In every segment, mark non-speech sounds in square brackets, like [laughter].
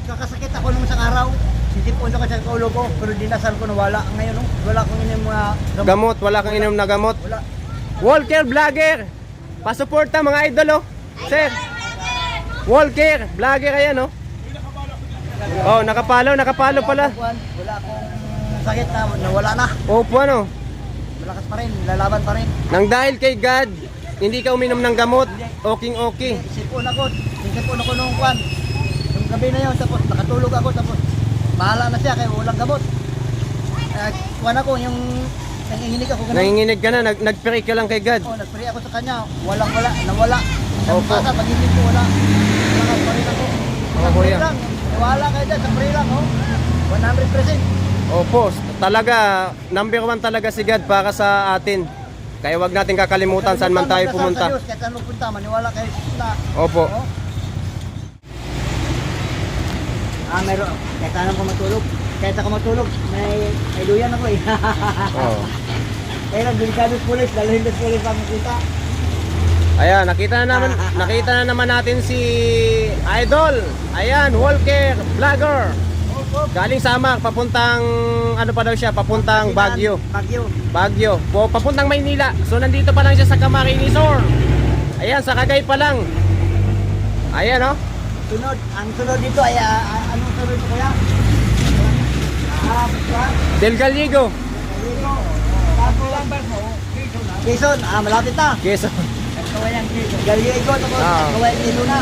nagkakasakit ako nung isang araw. Sitipon ako sa kaulo ko, pero dinasal ko na wala. Ngayon, no, wala akong inim mga gamot. Gamot, wala kang inom na gamot. Wala. Walker Vlogger. Pasuporta mga idol oh. Sir. Walker Vlogger ayan oh. Oh, nakapalo, nakapalo pala. Wala akong- sakit na, nawala na. Opo ano. Malakas pa rin, lalaban pa rin. Nang dahil kay God, hindi ka uminom ng gamot, okay okay. Sipon ako, sipon ako nung kwan. Gabi na yun, tapos nakatulog ako, tapos bahala na siya, kaya walang gamot. Uh, kwan ako, yung nanginginig ako ganun. Nanginginig ka na, nag nagpray ka lang kay God. Oh, nagpray ako sa kanya, walang wala, nawala. Opo. Basa, pag-isip ko, wala. Malakas pa rin ako. Sa kuya. lang, wala kayo dyan, sa pray lang, oh. 100%. Opo, talaga, number one talaga si God para sa atin. Kaya wag natin kakalimutan saan man tayo pumunta. Sa Diyos, kahit saan magpunta, maniwala kayo sa Opo. Oh. Ah, meron. Kahit saan ako matulog. Kahit ako matulog, may, may luyan ako eh. [laughs] Oh. Kaya lang, delikado sa pulis, dalhin sa pulis pa makita. Ayan, nakita na naman, [laughs] nakita na naman natin si Idol. Ayan, Walker Vlogger. Galing Samar, papuntang ano pa daw siya, papuntang Baguio. Bagyo. Baguio. Po, papuntang Maynila. So nandito pa lang siya sa Camarines Resort. Ayan, sa Kagay pa lang. Ayan oh. Sunod, ang sunod dito ay, ah, anong sunod ko kaya? Ah, Del Gallego. Quezon, ah, malapit na. Quezon. Kawayan Quezon. Galiego, tapos Ah. kawayan Quezon na.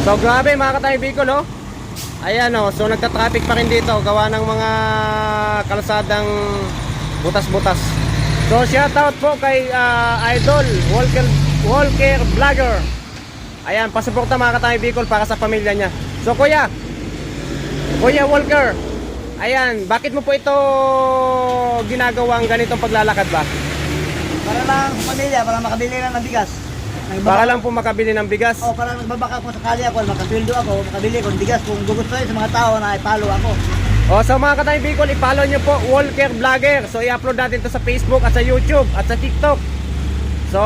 So grabe mga katay Bicol oh. Ayan oh, so nagka-traffic pa rin dito gawa ng mga kalsadang butas-butas. So shout out po kay ah, Idol Walker Walker Vlogger. Ayan, pasuporta mga katay Bicol para sa pamilya niya. So kuya, Kuya Walker, ayan, bakit mo po ito ginagawang ganitong paglalakad ba? Para lang sa pamilya, para makabili lang ng bigas. Nagbaba- Para lang po makabili ng bigas. Oh, para nagbabaka po sakali ako, makapildo ako, makabili ko ng bigas kung gugustuhin sa mga tao na ipalo ako. O sa mga katay Bicol, i-follow nyo po Walker Vlogger. So i-upload natin to sa Facebook at sa YouTube at sa TikTok. So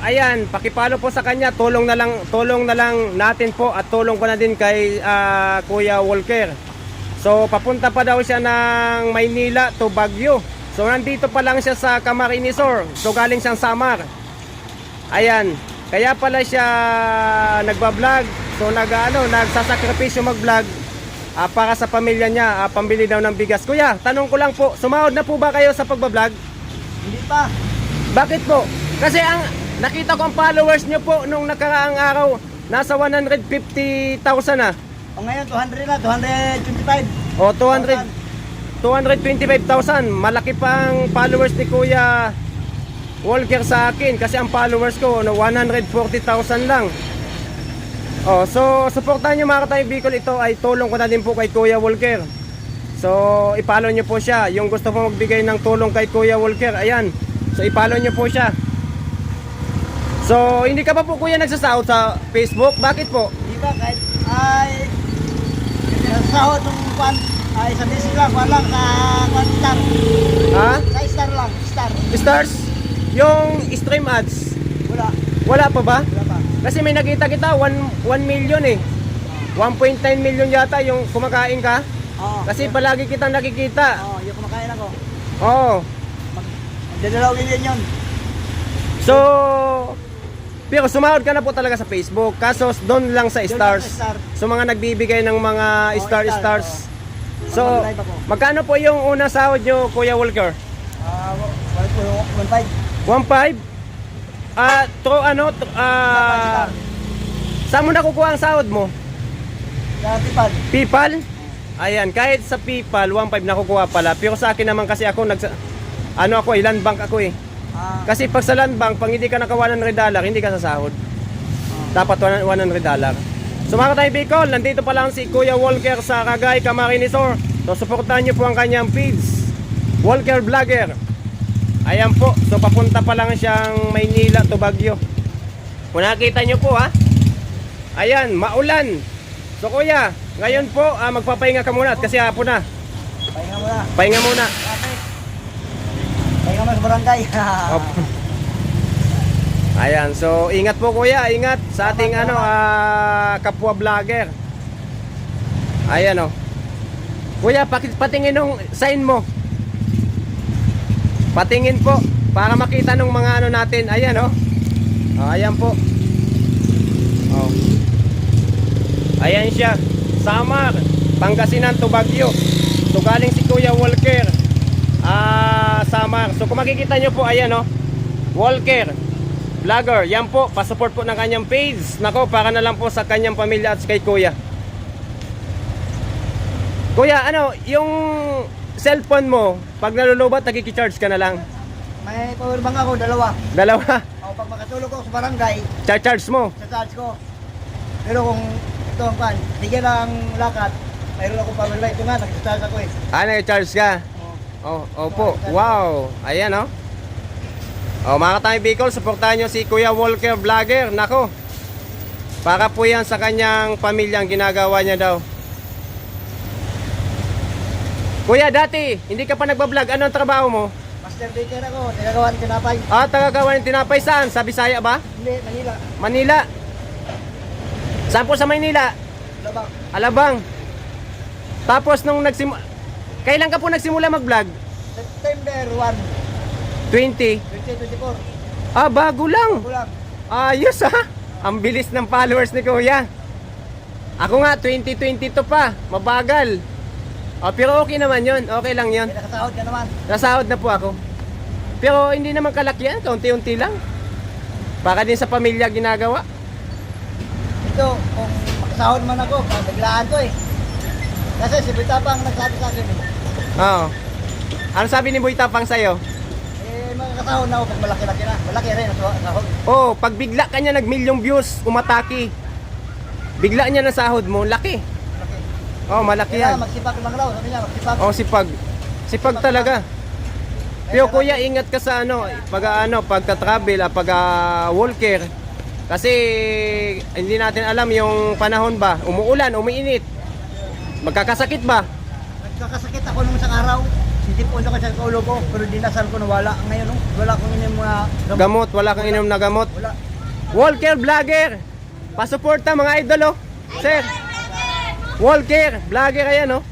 ayan, pakipalo po sa kanya. Tulong na lang, tulong na lang natin po at tulong ko na din kay ah, Kuya Walker. So papunta pa daw siya ng Maynila to Baguio. So nandito pa lang siya sa Camarines Sur. So galing siyang Samar. Ayan, kaya pala siya nagba-vlog. So nag ano, nagsasakripisyo mag-vlog ah, para sa pamilya niya, ah, pambili daw ng bigas. Kuya, tanong ko lang po, sumahod na po ba kayo sa pagba-vlog? Hindi pa. Bakit po? Kasi ang nakita ko ang followers niyo po nung nakaraang araw, nasa 150,000 na. O ngayon, 200 na, 225. O 200 225,000. Malaki pa ang followers ni Kuya Walker sa akin kasi ang followers ko no 140,000 lang. Oh, so suportahan niyo mga katay Bicol ito ay tulong ko na din po kay Kuya Walker. So i-follow niyo po siya. Yung gusto po magbigay ng tulong kay Kuya Walker, ayan. So i-follow niyo po siya. So hindi ka pa po kuya nagsasahod sa Facebook? Bakit po? Di ba, kahit ay sahod ng kwan, ay sa basic lang, kwan lang, sa kwan star. Ha? Sa star lang, star. Stars? Yung stream ads, Wala, wala pa ba? wala pa. Kasi may nakita kita, 1, 1 million eh. 1.9 million yata yung kumakain ka. Oo. Kasi palagi kitang nakikita. Oo, yung kumakain ako. Oo. Magdadalaw million yun. So, pero sumahod ka na po talaga sa Facebook. Kaso doon lang sa stars. star. So mga nagbibigay ng mga Oo, star star, stars. oo. So, Mag-live ako. magkano po yung una sahod nyo, Kuya Walker? Ah, wala po, 1.5. 1.5? Ah, tro ano, tro- ah, saan mo nakukuha ang sahod mo? Sa tipad. PayPal? Ayan, kahit sa PayPal, 1.5 nakukuha pala. Pero sa akin naman kasi ako, nagsa, ano ako, ilan bank ako eh. Ah, Kasi pag sa land bank, pag hindi ka naka 100 dollar, hindi ka sasahod. Dapat 100 dollar. So mga tayo Bicol, nandito pa lang si Kuya Walker sa Cagay, Camarines Sur. So supportahan niyo po ang kanyang feeds. Walker Vlogger. Ayan po, so papunta pa lang siyang Maynila to Baguio. Kung nakita niyo po ha. Ayan, maulan. So kuya, ngayon po ah, magpapahinga ka muna at kasi hapon na. pahinga muna. Pahinga muna. Muna sa barangay. [laughs] Ayan, so ingat po kuya, ingat sa ating ano ah, kapwa vlogger. Ayan oh. Kuya, patingin nung sign mo. Patingin po para makita nung mga ano natin. Ayan oh. Oh, ayan po. Oh. Ayan siya. Samar, Pangasinan to Baguio. So galing si Kuya Walker. Samar. So kung makikita nyo po, ayan oh. Walker, vlogger. Yan po, pasupport po ng kanyang page. Nako, para na lang po sa kanyang pamilya at kay Kuya. Kuya, ano, yung cellphone mo, pag nalulubat, nagkikicharge ka na lang. May power bank ako, dalawa. Dalawa, O pag makatulog ako sa barangay, charge mo. sa charge ko. Pero kung ito ang pan, tigil ang lakad, mayroon ako power bank. Ito nga, nag-charge ako eh. Ah, nag-charge ka. Oh, opo. Wow. Ayan, oh. Oh, mga katayang Bicol, supportahan nyo si Kuya Walker Vlogger. Nako. Para po yan sa kanyang pamilyang ginagawa niya daw. Kuya, dati, hindi ka pa nagbablog. Ano ang trabaho mo? Master baker ako, tinagawa ng tinapay. Ah, tagagawa ng tinapay saan? Sa Bisaya ba? Hindi, Manila. Manila. Saan po sa Manila? Labang. Alabang. Tapos nung nagsimula... Kailan ka po nagsimula mag-vlog? September 1, 20. 2024. Ah, bago lang. Ayos ha. Ang bilis ng followers ni Kuya. Ako nga, 2022 pa. Mabagal. Oh, pero okay naman yun. Okay lang. May nakasahod ka naman. Nasahod na po ako. Pero hindi naman kalaki yan. Kaunti-unti lang. Para din sa pamilya ginagawa. Ito, kung makasahod man ako, biglaan to eh. Kasi si Bitapang nagsabi sa akin, Oo. Ano sabi ni Boy Tapang sa'yo? eh makakasahod na ako pag malaki-laki na. Malaki rin ang sahod. Oh, pag bigla ka niya nag milyong views, umataki. Bigla niya na sahod mo, laki. Malaki. Oh, malaki Kaya yan. magsipag lang daw, sabi niya, magsipag. Oh, sipag. Sipag talaga. Pero kuya, ingat ka sa ano, pag ano, pagka-travel, ah, pag ah, walker. Kasi hindi natin alam yung panahon ba, umuulan, umiinit. Magkakasakit ba? Nagkakasakit ako nung isang araw. Sitipon ako sa ulo ko, pero dinasal ko na wala. Ngayon, no? wala akong inim mga gamot. Gamot, wala kang inom na gamot. Wala. Walker Vlogger. Pasuporta mga idol, oh. Sir. Walker Vlogger, ayan, oh.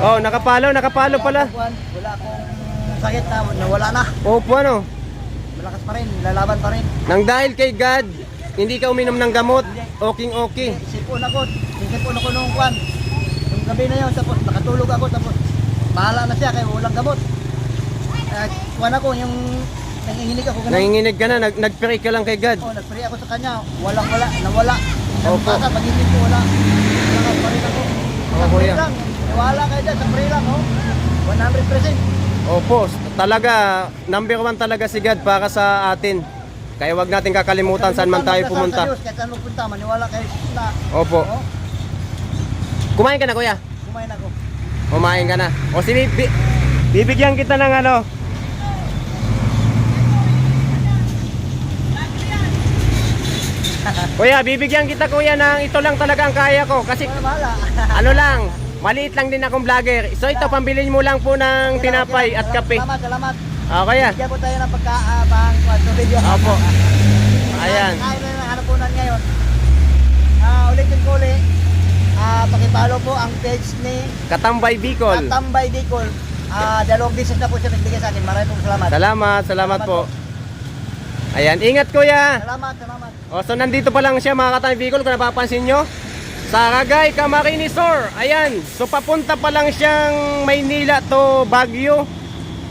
Oh, nakapalo, nakapalo pala. Wala akong- sakit na, nawala na. Opo, ano. Malakas pa rin, lalaban pa rin. Nang dahil kay God, hindi ka uminom ng gamot, okay okay. Sipon ako, sipon ako nung kwan. Gabi na yun, tapos nakatulog ako, tapos bahala na siya kaya walang gamot. Uh, kwan ako, yung nanginginig ako ganun. Nanginginig ka na, nag nag-pray ka lang kay God. Oh, nag-pray ako sa kanya, walang wala, nawala. Opo. Opo. Pag hindi ko wala, wala pa rin ako. Sa Oo, pray kuya. lang, wala kayo dyan, sa pray lang, oh. 100%. Opo, talaga, number one talaga si God para sa atin. Kaya wag natin kakalimutan saan man tayo pumunta. Kahit saan pupunta, maniwala kayo na. Opo. Oh, Kumain ka na kuya? kumain ako. Kumain ka na. O sige, bi- bibigyan kita ng ano. [laughs] Kuya, bibigyan kita kuya ng ito lang talaga ang kaya ko. Kasi [laughs] ano lang, maliit lang din akong vlogger. So ito, pambilin mo lang po ng tinapay at kape. Salamat, salamat. Ah, kuya. Bigyan po tayo ng pagkaabang uh, video. Opo. [laughs] Ayan. Kain na ng hanapunan ngayon. Ah, ulitin ko ulit. Ah, pakipalo po ang page ni Katambay Bicol. Katambay Dicol. Ah, dalawang business na po siya nagbigay sa akin. Maraming pong salamat. Salamat, salamat po. Ayan, ingat kuya. Salamat, salamat. O, so nandito pa lang siya mga katay Bicol kung napapansin nyo. Sa Ragay, Camarines Sur. Ayan, so papunta pa lang siyang Maynila to Baguio.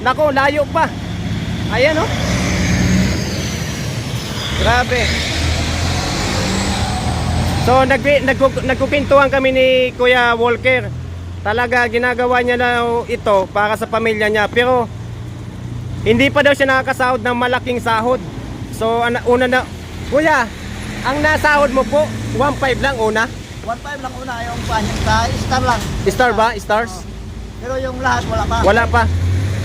Nako, layo pa. Ayan oh. Grabe. So nag nagku- nagkupintuhan kami ni Kuya Walker. Talaga ginagawa niya na ito para sa pamilya niya. Pero hindi pa daw siya nakakasahod ng malaking sahod. So una na Kuya, ang nasahod mo po 1.5 lang una. 1.5 lang una yung yung sa star lang. Star ba? Stars? Oo. Pero yung lahat wala pa. Wala pa.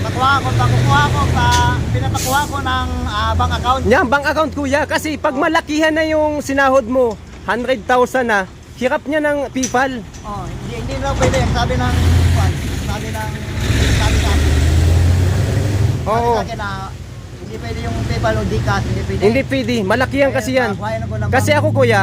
Nakuha ko, nakukuha ko, pa, pinapakuha ko ng ah, bank account. Yan, bank account kuya. Kasi pag malakihan na yung sinahod mo, 100,000 na, hirap niya ng PayPal. Oh, hindi, hindi na pwede. Sabi ng, sabi ng, sabi sa akin. Sabi Oo. sa akin na, hindi pwede yung PayPal o Gcash, hindi pwede. Hindi pwede. Malaki yan kasi yan. Ako ng Kasi bank. ako kuya,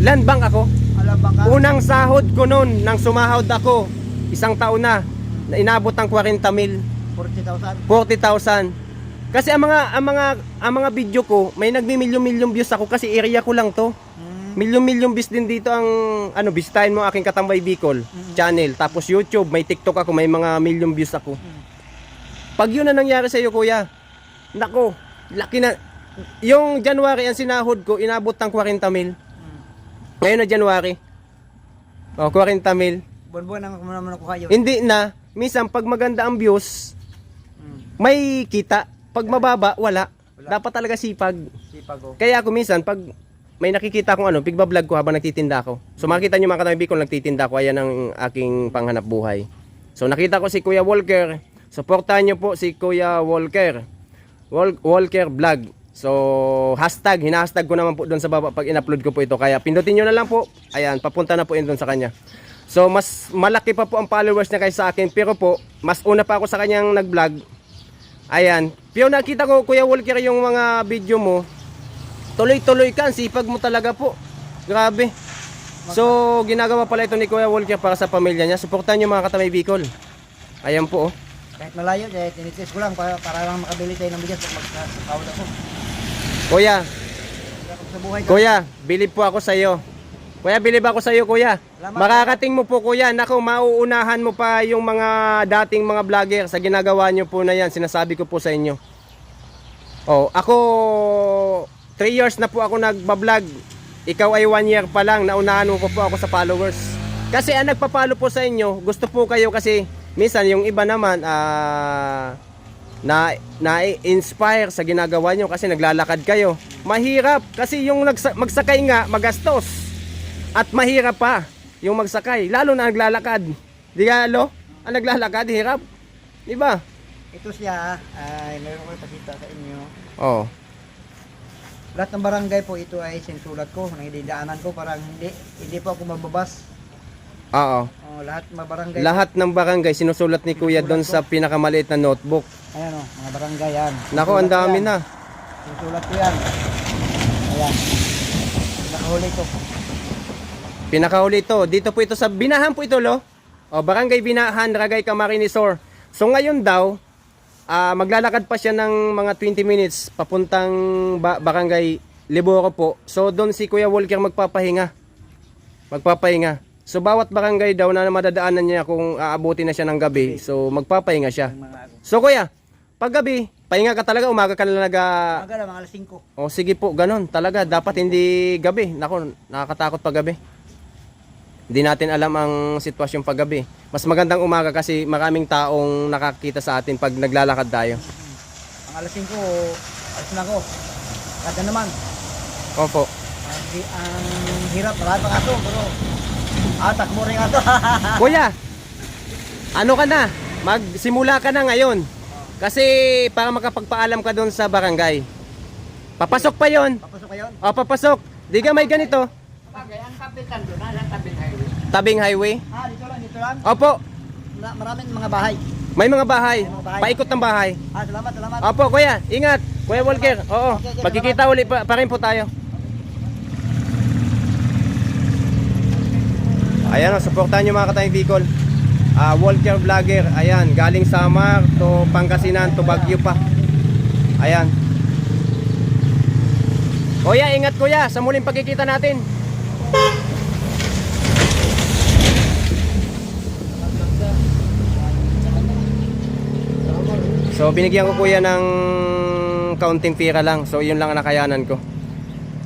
land bank ako. Ano Walang bangka. Unang sahod ko noon, nang sumahod ako, isang taon na, na inabot ng 40 mil, 40,000. 40,000. Kasi ang mga ang mga ang mga video ko, may nagmi-milyon-milyon views ako kasi area ko lang to. Mm. Milyon-milyon views din dito ang ano, bisitahin mo aking Katambay Bicol channel. Tapos YouTube, may TikTok ako, may mga milyon views ako. Pag yun na nangyari sa iyo, kuya, nako, laki na. Yung January, ang sinahod ko, inabot ng 40 mil. Ngayon na January, oh, 40 mil. Buwan-buwan ang naman ako kayo. Hindi na, minsan pag maganda ang views, Mm. may kita. Pag mababa, wala. Wala. Dapat talaga sipag. Sipag ko. Kaya ako minsan, pag may nakikita akong ano, pigbablog ko habang nagtitinda ako. So makita nyo mga katabi ko, nagtitinda ko, ayan ang aking panghanap buhay. So nakita ko si Kuya Walker. Supportahan nyo po si Kuya Walker. Wal- Walker Vlog. So hashtag, hinahashtag ko naman po doon sa baba pag in-upload ko po ito. Kaya pindutin nyo na lang po. Ayan, papunta na po yun doon sa kanya. So mas malaki pa po ang followers niya kaysa sa akin. Pero po, mas una pa ako sa kanyang nag-vlog. Ayan. Pero nakita ko, Kuya Walker, yung mga video mo, tuloy-tuloy ka, sipag mo talaga po. Grabe. So, ginagawa pala ito ni Kuya Walker para sa pamilya niya. Suportahan niyo mga katamay Bicol. Ayan po. Oh. Kahit malayo, kahit tinitis ko lang para, para lang makabili tayo ng bigas pag magkakawal ako. Kuya, sa buhay. Kuya, bilib po ako sa iyo. Kuya, bilib ako sa iyo, Kuya. Salamat. Makakating mo po, Kuya. Nako, mauunahan mo pa yung mga dating mga vlogger sa ginagawa niyo po na yan. Sinasabi ko po sa inyo. Oh, ako 3 years na po ako nagba-vlog. Ikaw ay 1 year pa lang. Naunahan mo po po ako sa followers. Kasi ang nagpa-follow po sa inyo, gusto po kayo kasi minsan yung iba naman ah na na-inspire sa ginagawa nyo kasi naglalakad kayo. Mahirap kasi yung nagsa- magsakay nga magastos. At mahirap pa yung magsakay, lalo na naglalakad. Di ka, lo? Ang naglalakad, hirap. Di ba? Ito siya, ay meron ko ipakita sa inyo. Oh. Lahat ng barangay po ito ay sinusulat ko, nang ididaanan ko parang hindi hindi po ako mababas. Oo. Oh, lahat ng barangay. Lahat ng barangay sinusulat ni Kuya doon sa pinakamaliit na notebook. Ayan oh, mga barangay yan. Nako, ang dami yan. na. Sinusulat ko yan. Ayan. Nakahuli ko. Pinakahuli ito. Dito po ito sa Binahan po ito, lo. O, Barangay Binahan, Ragay Camarinesor. So ngayon daw, ah, maglalakad pa siya ng mga 20 minutes papuntang ba- Barangay Liboro po. So doon si Kuya Walker magpapahinga. Magpapahinga. So bawat barangay daw na madadaanan niya kung aabuti na siya ng gabi, so magpapahinga siya. So kuya, pag gabi, pahinga ka talaga, umaga ka na naga... Mga gala, mga alas 5. O sige po, ganun. Talaga, dapat hindi gabi. Nako, nakakatakot pag gabi. Hindi natin alam ang sitwasyon pag gabi. Mas magandang umaga kasi maraming taong nakakita sa atin pag naglalakad tayo. Ang alas 5, alas na ako. Kada naman. Opo. Ang, ang hirap, marami pa ito, pero ah, takbo rin nga ito. [laughs] Kuya, ano ka na? Magsimula ka na ngayon. Kasi para makapagpaalam ka doon sa barangay. Papasok pa yon. Papasok kayo? O, papasok. Di ka may ganito. Bagay, ang kapitan doon, nasa tabing highway. Tabing highway. Ah, dito lang, dito lang. Opo, Na, maraming mga bahay. may mga bahay. May mga bahay. Paikot ng bahay. Ah, salamat, salamat. Opo, kuya, ingat. Kuya Walker, oo. Okay, okay, Magkikita uli pa, pa rin po tayo. Ayan, oh, supportahan nyo mga katayang Bicol. Ah, Walker Vlogger, ayan, galing Samar to Pangasinan to Baguio pa. Ayan. Kuya, ingat kuya sa muling pagkikita natin. So binigyan ko kuya ng kaunting pira lang. So yun lang ang nakayanan ko.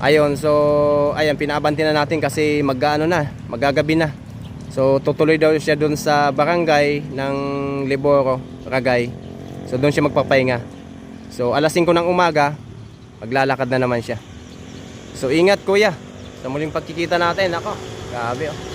Ayun, so ayan pinaabanti na natin kasi mag-ano na, magagabi na. So tutuloy daw siya doon sa barangay ng Liboro, Ragay. So doon siya magpapahinga. So alas 5 ng umaga, maglalakad na naman siya. So ingat kuya sa muling pagkikita natin. Ako, grabe oh.